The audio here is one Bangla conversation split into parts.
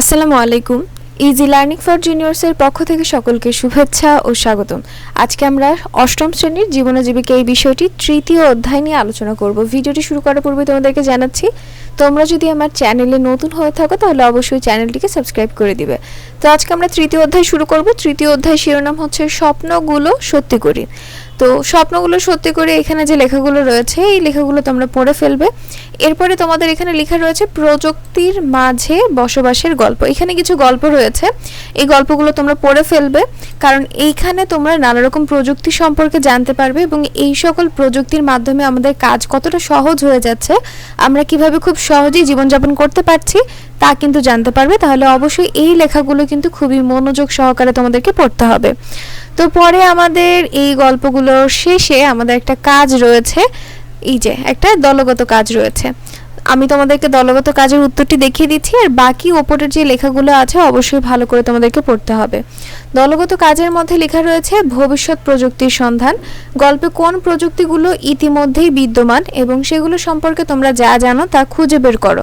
আসসালামু আলাইকুম। ইজি লার্নিং ফর জুনিয়র্সের পক্ষ থেকে সকলকে শুভেচ্ছা ও স্বাগতম। আজকে আমরা অষ্টম শ্রেণির জীবন জীবিকা এই বিষয়টি তৃতীয় অধ্যায় নিয়ে আলোচনা করব। ভিডিওটি শুরু করার পূর্বে তোমাদেরকে জানাচ্ছি, তোমরা যদি আমার চ্যানেলে নতুন হয়ে থাকো, তাহলে অবশ্যই চ্যানেলটিকে সাবস্ক্রাইব করে দিবে। তো আজকে আমরা তৃতীয় অধ্যায় শুরু করব। তৃতীয় অধ্যায় শিরোনাম হচ্ছে স্বপ্নগুলো সত্যি করি। তো স্বপ্নগুলো সত্যি করে এখানে যে লেখাগুলো রয়েছে, এই লেখাগুলো তোমরা পড়ে ফেলবে। এরপরে তোমাদের এখানে লেখা রয়েছে, প্রযুক্তির মাঝে বসবাসের গল্প। এখানে কিছু গল্প রয়েছে। এই গল্পগুলো তোমরা পড়ে ফেলবে, কারণ এইখানে তোমরা নানা রকম প্রযুক্তি সম্পর্কে জানতে পারবে এবং এই সকল প্রযুক্তির মাধ্যমে আমাদের কাজ কতটা সহজ হয়ে যাচ্ছে, আমরা কীভাবে খুব সহজেই জীবনযাপন করতে পারছি তা কিন্তু জানতে পারবে। তাহলে অবশ্যই এই লেখাগুলো কিন্তু খুবই মনোযোগ সহকারে তোমাদেরকে পড়তে হবে। তো পরে আমাদের এই গল্পগুলোর শেষে আমাদের একটা কাজ রয়েছে। এই যে, একটা দলগত কাজ রয়েছে। আমি তোমাদেরকে দলগত কাজের উত্তরটি দেখিয়ে দিচ্ছি, আর বাকি ওপরের যে লেখাগুলো আছে, অবশ্যই ভালো করে তোমাদেরকে পড়তে হবে। দলগত কাজের মধ্যে লেখা রয়েছে, ভবিষ্যৎ প্রযুক্তির সন্ধান। গল্পে কোন প্রযুক্তিগুলো ইতিমধ্যেই বিদ্যমান এবং সেগুলো সম্পর্কে তোমরা যা জানো তা খুঁজে বের করো।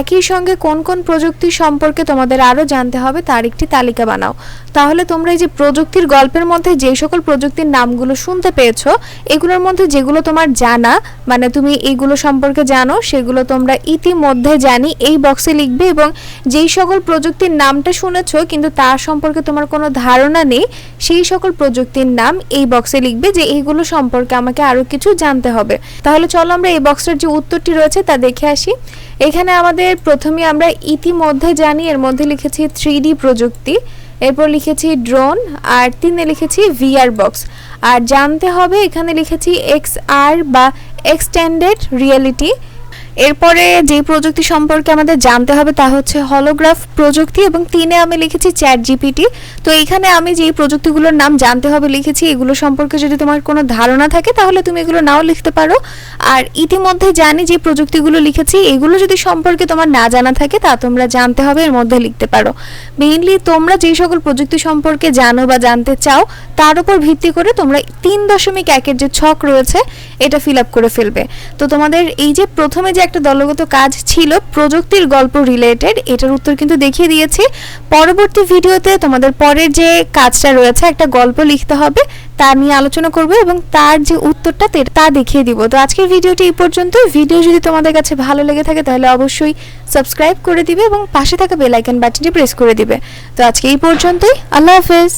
একই সঙ্গে কোন কোন প্রযুক্তি সম্পর্কে তোমাদের আরও জানতে হবে তার একটি তালিকা বানাও। তাহলে তোমরা এই যে প্রযুক্তির গল্পের মধ্যে যে সকল প্রযুক্তির নামগুলো শুনতে পেয়েছ, এগুলোর মধ্যে যেগুলো তোমার জানা মানে তুমি এইগুলো সম্পর্কে জানো, সেগুলো তোমরা ইতিমধ্যে জানি এই বক্সে লিখবে এবং যেই সকল প্রযুক্তির নামটা শুনেছো, কিন্তু তার সম্পর্কে তোমার কোনো ধারণা নেই, সেই সকল প্রযুক্তির নাম এই বক্সে লিখবে যে এইগুলো সম্পর্কে আমাকে আরও কিছু জানতে হবে। তাহলে চলো আমরা এই বক্সের যে উত্তরটি রয়েছে তা দেখে আসি। এখানে আমাদের প্রথমে আমরা ইতিমধ্যে জানি, এর মধ্যে লিখেছি থ্রি প্রযুক্তি, এরপর লিখেছি ড্রোন আর তিনে লিখেছি ভিআর বক্স আর জানতে হবে এখানে লিখেছি এক্স আর বা এক্সটেন্ডেড রিয়েলিটি এরপরে যে প্রযুক্তি সম্পর্কে আমাদের জানতে হবে তা হচ্ছে হলোগ্রাফ প্রযুক্তি এবং তিনে আমি লিখেছি চ্যাট জিপিটি তো এখানে আমি যেই প্রযুক্তিগুলোর নাম জানতে হবে, লিখেছি, এগুলো সম্পর্কে যদি তোমার কোনো ধারণা থাকে তাহলে তুমি এগুলো নাও লিখতে পারো। আর ইতিমধ্যে জানি যে প্রযুক্তিগুলো লিখেছি, এগুলো যদি সম্পর্কে তোমার না জানা থাকে তা তোমরা জানতে হবে, এর মধ্যে লিখতে পারো। মেইনলি তোমরা যেই সকল প্রযুক্তি সম্পর্কে জানো বা জানতে চাও, তার উপর ভিত্তি করে তোমরা তিন দশমিক একের যে ছক রয়েছে, এটা ফিল আপ করে ফেলবে। তো তোমাদের এই যে প্রথমে যে একটা দলগত কাজ ছিল প্রযুক্তির গল্প রিলেটেড এটার উত্তর কিন্তু দেখিয়ে দিয়েছি। পরবর্তী ভিডিওতে তোমাদের পরের যে কাজটা রয়েছে, একটা গল্প লিখতে হবে, তা নিয়ে আলোচনা করব এবং তার যে উত্তরটা তা দেখিয়ে দিব। তো আজকের ভিডিওটি এই পর্যন্ত। ভিডিও যদি তোমাদের কাছে ভালো লেগে থাকে, তাহলে অবশ্যই সাবস্ক্রাইব করে দিবে এবং পাশে থাকা বেল আইকন বাটনটি প্রেস করে দিবে। তো আজকে এই পর্যন্তই। আল্লাহ হাফেজ।